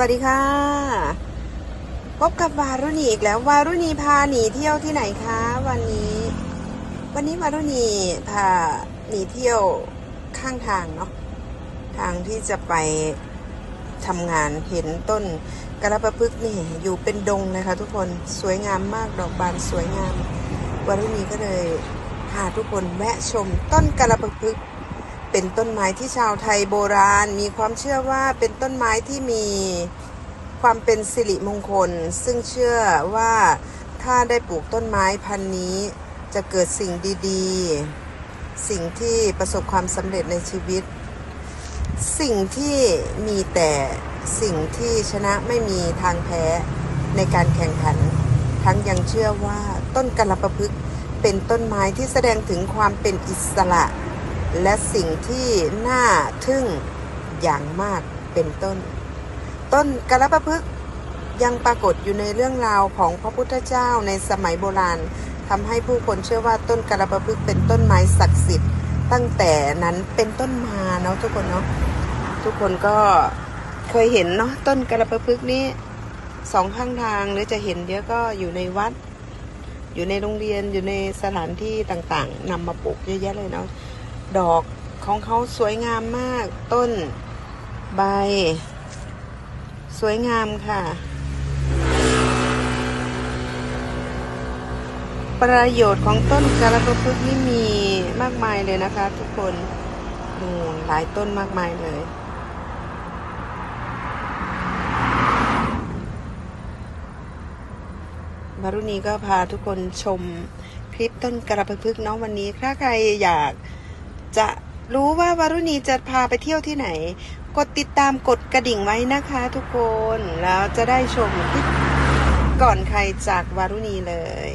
วัสดีค่ะ พบกับวารุณีอีกแล้ว วารุณีพาหนีเที่ยวที่ไหนคะวันนี้ วันนี้วารุณีพาหนีเที่ยวข้างทางเนาะทางที่จะไปทำงานเห็นต้นกระปะพึกนี่อยู่เป็นดงเลยค่ะทุกคนสวยงามมากดอกบานสวยงามวารุณีก็เลยพาทุกคนแวะชมต้นกระปะพึก เป็นต้นไม้ที่ชาวไทยโบราณ มีความเชื่อว่าเป็นต้นไม้ที่มีความเป็นสิริมงคล ซึ่งเชื่อว่าถ้าได้ปลูกต้นไม้พันนี้จะเกิดสิ่งดีๆ สิ่งที่ประสบความสำเร็จในชีวิต สิ่งที่มีแต่สิ่งที่ชนะไม่มีทางแพ้ในการแข่งขัน ทั้งยังเชื่อว่าต้นกระปะพึกเป็นต้นไม้ที่แสดงถึงความเป็นอิสระ และสิ่งที่น่าทึ่งอย่างมากเป็นต้น ต้นกระปะพึกษ์ยังปรากฏอยู่ในเรื่องราวของพระพุทธเจ้าในสมัยโบราณทำให้ผู้คนเชื่อว่าต้นกระปะพึกษ์เป็นต้นไม้ศักดิ์สิทธิ์ ตั้งแต่นั้นเป็นต้นมาเนาะทุกคนเนาะทุกคนก็เคยเห็นเนาะต้นกระปะพึกษ์นี้สองข้างทางหรือจะเห็นเยอะก็อยู่ในวัด อยู่ในโรงเรียนอยู่ในสถานที่ต่างๆนำมาปลูกเยอะแยะเลยเนาะ ดอกของเขาสวยงามมาก ต้นใบ สวยงามค่ะ ประโยชน์ของต้นกาลปะพฤกษ์นี่มีมากมายเลยนะคะ ทุกคนดูหลายต้นมากมายเลยมารุณีก็พาทุกคนชมคลิปต้นกระปะพึกษ์เนาะวันนี้ ถ้าใครอยาก จะรู้ว่าวารุณีจะพาไปเที่ยวที่ไหน กดติดตามกดกระดิ่งไว้นะคะทุกคน แล้วจะได้ชมคลิปก่อนใครจากวารุณีเลย